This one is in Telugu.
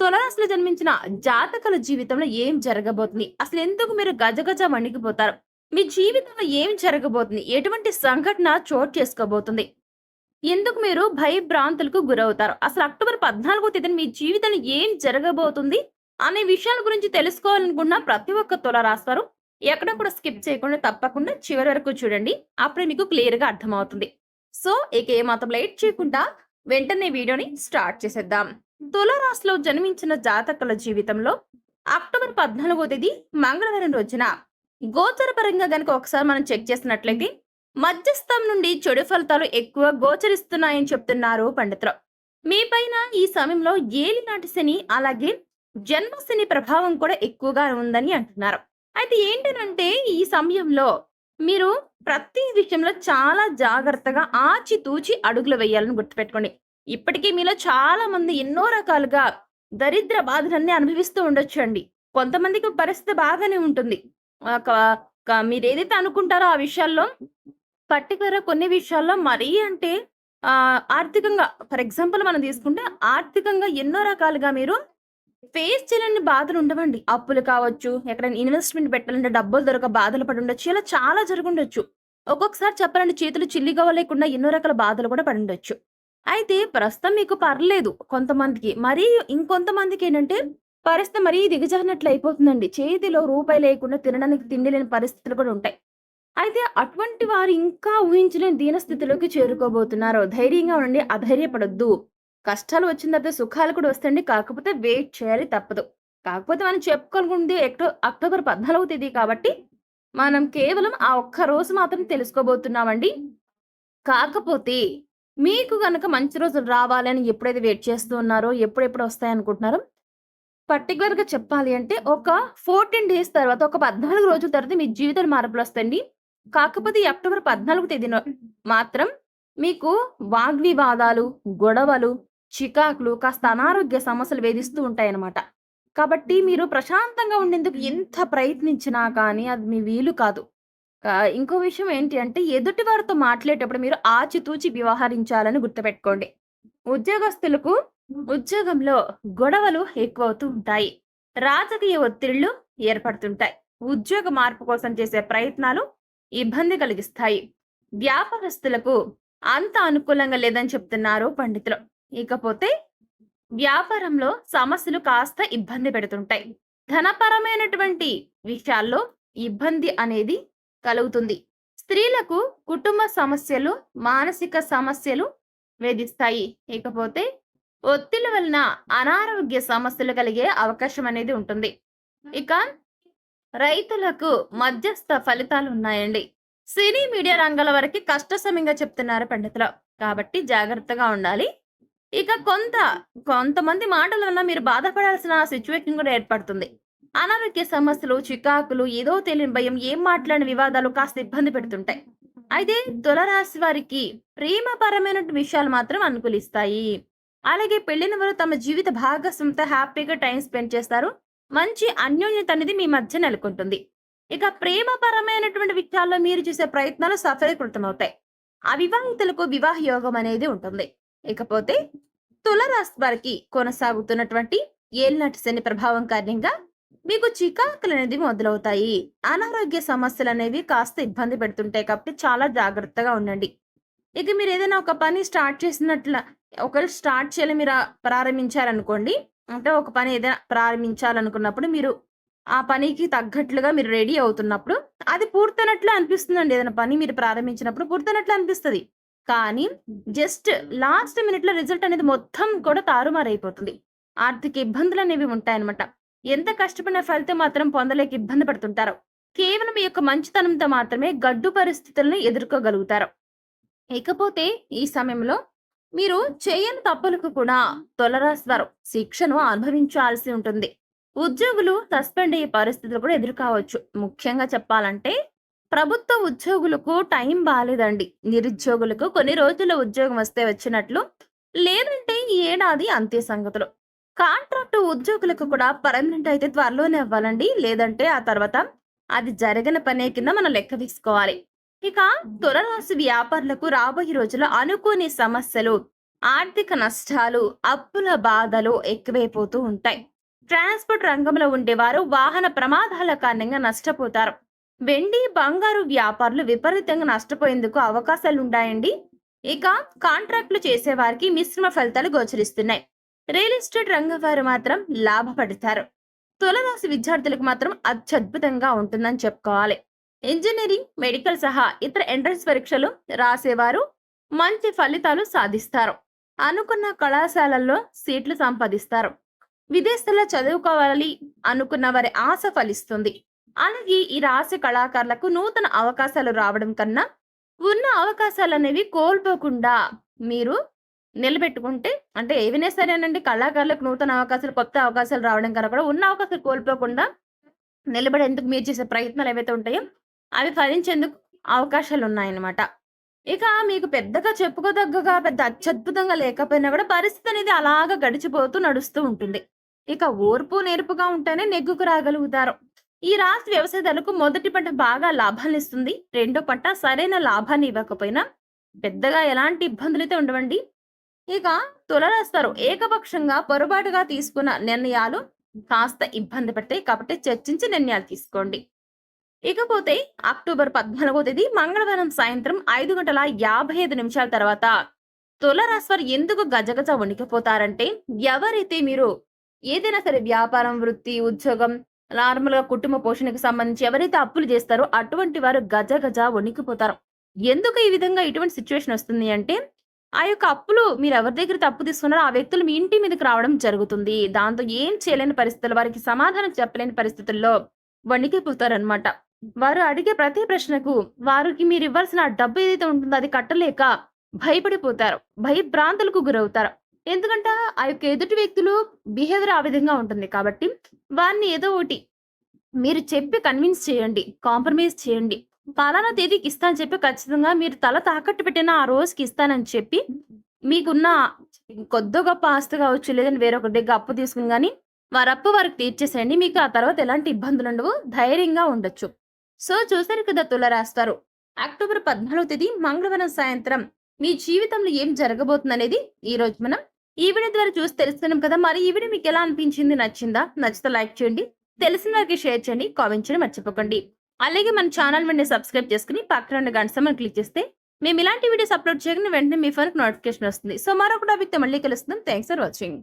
తులరాశిలో జన్మించిన జాతకుల జీవితంలో ఏం జరగబోతుంది? అసలు ఎందుకు మీరు గజగజ వణికిపోతారు? మీ జీవితంలో ఏం జరగబోతుంది? ఎటువంటి సంఘటన చోటు చేసుకోబోతుంది? ఎందుకు మీరు భయభ్రాంతులకు గురవుతారు? అసలు అక్టోబర్ పద్నాలుగో తేదీన మీ జీవితంలో ఏం జరగబోతుంది? అనే విషయాల గురించి తెలుసుకోవాలనుకున్న ప్రతి ఒక్క తుల రాస్తారు. ఎక్కడ కూడా స్కిప్ చేయకుండా తప్పకుండా చివరి వరకు చూడండి. అప్పుడే మీకు క్లియర్గా అర్థమవుతుంది. సో ఇక ఏమాత్రం లేట్ చేయకుండా వెంటనే వీడియోని స్టార్ట్ చేసేద్దాం. తులారాశిలో జన్మించిన జాతకుల జీవితంలో అక్టోబర్ పద్నాలుగో తేదీ మంగళవారం రోజున గోచర పరంగా ఒకసారి మనం చెక్ చేసినట్లయితే మధ్యస్థం నుండి చెడు ఫలితాలు ఎక్కువ గోచరిస్తున్నాయని చెప్తున్నారు పండితులు. మీ పైన ఈ సమయంలో ఏలినాటి శని అలాగే జన్మశని ప్రభావం కూడా ఎక్కువగా ఉందని అంటున్నారు. అయితే ఏంటనంటే ఈ సమయంలో మీరు ప్రతి విషయంలో చాలా జాగ్రత్తగా ఆచితూచి అడుగులు వేయాలని గుర్తుపెట్టుకోండి. ఇప్పటికీ మీలో చాలా మంది ఎన్నో రకాలుగా దరిద్ర బాధలన్నీ అనుభవిస్తూ ఉండొచ్చు అండి. కొంతమందికి పరిస్థితి బాగానే ఉంటుంది. మీరు ఏదైతే అనుకుంటారో ఆ విషయాల్లో పర్టికులర్గా కొన్ని విషయాల్లో మరీ అంటే ఆర్థికంగా ఫర్ ఎగ్జాంపుల్ మనం తీసుకుంటే ఆర్థికంగా ఎన్నో రకాలుగా మీరు ఫేస్ చేయలేని బాధలు ఉండవండి. అప్పులు కావచ్చు ఎక్కడైనా ఇన్వెస్ట్మెంట్ పెట్టాలంటే డబ్బులు దొరక బాధలు పడి ఉండొచ్చు ఇలా చాలా జరుగుండొచ్చు ఒక్కొక్కసారి చెప్పాలంటే చేతులు చిల్లిగా లేకుండా ఎన్నో రకాల బాధలు కూడా పడి ఉండొచ్చు. అయితే ప్రస్తుతం మీకు పర్లేదు కొంతమందికి. మరీ ఇంకొంతమందికి ఏంటంటే పరిస్థితి మరీ దిగజారినట్లు అయిపోతుందండి. చేతిలో రూపాయి లేకుండా తినడానికి తిండి లేని పరిస్థితులు కూడా ఉంటాయి. అయితే అటువంటి వారు ఇంకా ఊహించలేని దీనస్థితిలోకి చేరుకోబోతున్నారు. ధైర్యంగా ఉండండి అధైర్యపడొద్దు. కష్టాలు వచ్చిన తర్వాత సుఖాలు కూడా వస్తాయండి. కాకపోతే వెయిట్ చేయాలి తప్పదు. కాకపోతే మనం చెప్పుకోనుకుంది ఎక్టో అక్టోబర్ పద్నాలుగు తేదీ కాబట్టి మనం కేవలం ఆ ఒక్క రోజు మాత్రం తెలుసుకోబోతున్నామండి. కాకపోతే మీకు కనుక మంచి రోజులు రావాలని ఎప్పుడైతే వెయిట్ చేస్తూ ఉన్నారో ఎప్పుడెప్పుడు వస్తాయనుకుంటున్నారో పర్టికులర్గా చెప్పాలి అంటే ఒక ఫోర్టీన్ డేస్ తర్వాత ఒక పద్నాలుగు రోజుల తర్వాత మీ జీవితాలు మార్పులు వస్తాయండి. కాకపోతే ఈ అక్టోబర్ పద్నాలుగు తేదీన మాత్రం మీకు వాగ్వివాదాలు గొడవలు చికాకులు కాస్త అనారోగ్య సమస్యలు వేధిస్తూ ఉంటాయన్నమాట. కాబట్టి మీరు ప్రశాంతంగా ఉండేందుకు ఎంత ప్రయత్నించినా కానీ అది మీ వీలు కాదు. ఇంకో విషయం ఏంటి అంటే ఎదుటి వారితో మాట్లాడేటప్పుడు మీరు ఆచితూచి వ్యవహరించాలని గుర్తుపెట్టుకోండి. ఉద్యోగస్తులకు ఉద్యోగంలో గొడవలు ఎక్కువవుతూ ఉంటాయి. రాజకీయ ఒత్తిళ్ళు ఏర్పడుతుంటాయి. ఉద్యోగ మార్పు కోసం చేసే ప్రయత్నాలు ఇబ్బంది కలిగిస్తాయి. వ్యాపారస్తులకు అంత అనుకూలంగా లేదని చెప్తున్నారు పండితులు. ఇకపోతే వ్యాపారంలో సమస్యలు కాస్త ఇబ్బంది పెడుతుంటాయి. ధనపరమైనటువంటి విషయాల్లో ఇబ్బంది అనేది కలుగుతుంది. స్త్రీలకు కుటుంబ సమస్యలు మానసిక సమస్యలు వేధిస్తాయి. ఇకపోతే ఒత్తిడి వలన అనారోగ్య సమస్యలు కలిగే అవకాశం అనేది ఉంటుంది. ఇక రైతులకు మధ్యస్థ ఫలితాలు ఉన్నాయండి. సినీ మీడియా రంగాల వరకు కష్ట సమయంగా చెప్తున్నారు పండితులు. కాబట్టి జాగ్రత్తగా ఉండాలి. ఇక కొంత కొంతమంది మాటల వల్ల మీరు బాధపడాల్సిన సిచ్యువేషన్ కూడా ఏర్పడుతుంది. అనారోగ్య సమస్యలు చికాకులు ఏదో తెలియని భయం ఏం మాట్లాడిన వివాదాలు కాస్త ఇబ్బంది పెడుతుంటాయి. అయితే తులరాశి వారికి ప్రేమపరమైన విషయాలు మాత్రం అనుకూలిస్తాయి. అలాగే పెళ్ళిన వారు తమ జీవిత భాగస్వామితో హ్యాపీగా టైం స్పెండ్ చేస్తారు. మంచి అన్యోన్యత అనేది మీ మధ్య నెలకొంటుంది. ఇక ప్రేమపరమైనటువంటి విషయాల్లో మీరు చేసే ప్రయత్నాలు సఫలీకృతమవుతాయి. అవివాహితులకు వివాహ యోగం అనేది ఉంటుంది. ఇకపోతే తులరాశి వారికి కొనసాగుతున్నటువంటి ఏలినాటి శని ప్రభావం కారణంగా మీకు చికాకులు అనేది మొదలవుతాయి. అనారోగ్య సమస్యలు అనేవి కాస్త ఇబ్బంది పెడుతుంటాయి కాబట్టి చాలా జాగ్రత్తగా ఉండండి. ఇక మీరు ఏదైనా ఒక పని స్టార్ట్ చేసినట్ల ఒకవేళ స్టార్ట్ చేయాలి మీరు ప్రారంభించారనుకోండి అంటే ఒక పని ఏదైనా ప్రారంభించాలనుకున్నప్పుడు మీరు ఆ పనికి తగ్గట్లుగా మీరు రెడీ అవుతున్నప్పుడు అది పూర్తయినట్లు అనిపిస్తుందండి. ఏదైనా పని మీరు ప్రారంభించినప్పుడు పూర్తయినట్లు అనిపిస్తుంది. కానీ జస్ట్ లాస్ట్ మినిట్లో రిజల్ట్ అనేది మొత్తం కూడా తారుమారైపోతుంది. ఆర్థిక ఇబ్బందులు అనేవి ఉంటాయన్నమాట. ఎంత కష్టపడిన ఫలితం మాత్రం పొందలేక ఇబ్బంది పడుతుంటారు. కేవలం మీ యొక్క మంచితనంతో మాత్రమే గడ్డు పరిస్థితులను ఎదుర్కోగలుగుతారు. ఇకపోతే ఈ సమయంలో మీరు చేయని తప్పులకు కూడా తొలరాశి వారు శిక్షను అనుభవించాల్సి ఉంటుంది. ఉద్యోగులు సస్పెండ్ అయ్యే పరిస్థితులు కూడా ఎదుర్కోవచ్చు. ముఖ్యంగా చెప్పాలంటే ప్రభుత్వ ఉద్యోగులకు టైం బాలేదండి. నిరుద్యోగులకు కొన్ని రోజుల ఉద్యోగం వస్తే వచ్చినట్లు. లేదంటే ఈ ఏడాది అంతే సంగతులు. కాంట్రాక్ట్ ఉద్యోగులకు కూడా పర్మనెంట్ అయితే త్వరలోనే అవ్వాలండి. లేదంటే ఆ తర్వాత అది జరగని పనే కింద మనం లెక్క తీసుకోవాలి. ఇక తులరాశి వ్యాపారులకు రాబోయే రోజుల్లో అనుకోని సమస్యలు ఆర్థిక నష్టాలు అప్పుల బాధలు ఎక్కువైపోతూ ఉంటాయి. ట్రాన్స్పోర్ట్ రంగంలో ఉండేవారు వాహన ప్రమాదాల కారణంగా నష్టపోతారు. వెండి బంగారు వ్యాపారులు విపరీతంగా నష్టపోయేందుకు అవకాశాలు ఉంటాయండి ఇక కాంట్రాక్టులు చేసేవారికి మిశ్రమ ఫలితాలు గోచరిస్తున్నాయి. రియల్ ఎస్టేట్ రంగం వారు మాత్రం లాభపడతారు. తులరాశి విద్యార్థులకు మాత్రం అత్యద్భుతంగా ఉంటుందని చెప్పుకోవాలి. ఇంజనీరింగ్ మెడికల్ సహా ఇతర ఎంట్రన్స్ పరీక్షలు రాసేవారు మంచి ఫలితాలు సాధిస్తారు. అనుకున్న కళాశాలల్లో సీట్లు సంపాదిస్తారు. విదేశాల్లో చదువుకోవాలి అనుకున్న వారి ఆశ ఫలిస్తుంది. అలాగే ఈ రాశి కళాకారులకు నూతన అవకాశాలు రావడం కన్నా ఉన్న అవకాశాలు అనేవి కోల్పోకుండా మీరు నిలబెట్టుకుంటే అంటే ఏవైనా సరేనండి కళాకారులకు నూతన అవకాశాలు కొత్త అవకాశాలు రావడం కన్నా కూడా ఉన్న అవకాశాలు కోల్పోకుండా నిలబడేందుకు మీరు చేసే ప్రయత్నాలు ఏవైతే ఉంటాయో అవి ఫలించేందుకు అవకాశాలు ఉన్నాయన్నమాట. ఇక మీకు పెద్దగా చెప్పుకోదగ్గగా పెద్ద అత్యద్భుతంగా లేకపోయినా కూడా పరిస్థితి అనేది అలాగా గడిచిపోతూ నడుస్తూ ఉంటుంది. ఇక ఓర్పు నేర్పుగా ఉంటేనే నెగ్గుకు రాగలుగుతారు. ఈ రాశి వ్యవసాయదారులకు మొదటి పంట బాగా లాభాన్ని ఇస్తుంది. రెండో పంట సరైన లాభాన్ని ఇవ్వకపోయినా పెద్దగా ఎలాంటి ఇబ్బందులు అయితే ఉండవండి. ఇక తులరాస్తారు ఏకపక్షంగా పొరపాటుగా తీసుకున్న నిర్ణయాలు కాస్త ఇబ్బంది పడతాయి కాబట్టి చర్చించి నిర్ణయాలు తీసుకోండి. ఇకపోతే అక్టోబర్ పద్నాలుగో తేదీ మంగళవారం సాయంత్రం ఐదు గంటల యాభై ఐదు నిమిషాల తర్వాత తులరాశివారు ఎందుకు గజగజ వణికిపోతారంటే ఎవరైతే మీరు ఏదైనా సరే వ్యాపారం వృత్తి ఉద్యోగం నార్మల్గా కుటుంబ పోషణకు సంబంధించి ఎవరైతే అప్పులు చేస్తారో అటువంటి వారు గజ గజ వణికిపోతారు. ఎందుకు ఈ విధంగా ఇటువంటి సిచ్యువేషన్ వస్తుంది అంటే ఆ యొక్క అప్పులు మీరు ఎవరి దగ్గర అప్పు తీసుకున్నారో ఆ వ్యక్తులు మీ ఇంటి మీదకి రావడం జరుగుతుంది. దాంతో ఏం చేయలేని పరిస్థితులు వారికి సమాధానం చెప్పలేని పరిస్థితుల్లో వణికిపోతారనమాట వారు అడిగే ప్రతి ప్రశ్నకు వారికి మీరు ఇవ్వాల్సిన డబ్బు ఏదైతే ఉంటుందో అది కట్టలేక భయపడిపోతారు. భయభ్రాంతులకు గురవుతారు. ఎందుకంటే ఆ యొక్క ఎదుటి వ్యక్తులు బిహేవియర్ ఆ విధంగా ఉంటుంది కాబట్టి వారిని ఏదో ఒకటి మీరు చెప్పి కన్విన్స్ చేయండి కాంప్రమైజ్ చేయండి. పలానా తేదీకి ఇస్తానని చెప్పి ఖచ్చితంగా మీరు తల తాకట్టు పెట్టిన ఆ రోజుకి ఇస్తానని చెప్పి మీకున్న కొద్ది గొప్ప ఆస్తి కావచ్చు లేదని వేరొకరి దగ్గర అప్పు తీసుకుని కానీ వారి అప్పు వారికి తీర్చేసేయండి. మీకు ఆ తర్వాత ఎలాంటి ఇబ్బందులు ఉండవు ధైర్యంగా ఉండొచ్చు. సో చూసారు కదా తులరాస్తారు. అక్టోబర్ పద్నాలుగో తేదీ మంగళవారం సాయంత్రం మీ జీవితంలో ఏం జరగబోతుంది అనేది ఈ రోజు మనం ఈ వీడియో ద్వారా చూసి తెలుస్తున్నాం కదా మరి ఈ వీడియో మీకు ఎలా అనిపించింది? నచ్చిందా? నచ్చితే లైక్ చేయండి. తెలిసిన వారికి షేర్ చేయండి. కామెంట్ చేయడం మర్చిపోకండి. అలాగే మన ఛానల్ వెంటనే సబ్స్క్రైబ్ చేసుకుని పక్కన ఉన్న గంట సమయం క్లిక్ చేస్తే మేము ఇలాంటి వీడియోస్ అప్లోడ్ చేయగానే వెంటనే మీ ఫోన్కి నోటిఫికేషన్ వస్తుంది. సో మరొక టాపిక్తో మళ్ళీ కలుస్తున్నాం థ్యాంక్స్ ఫర్ వాచింగ్.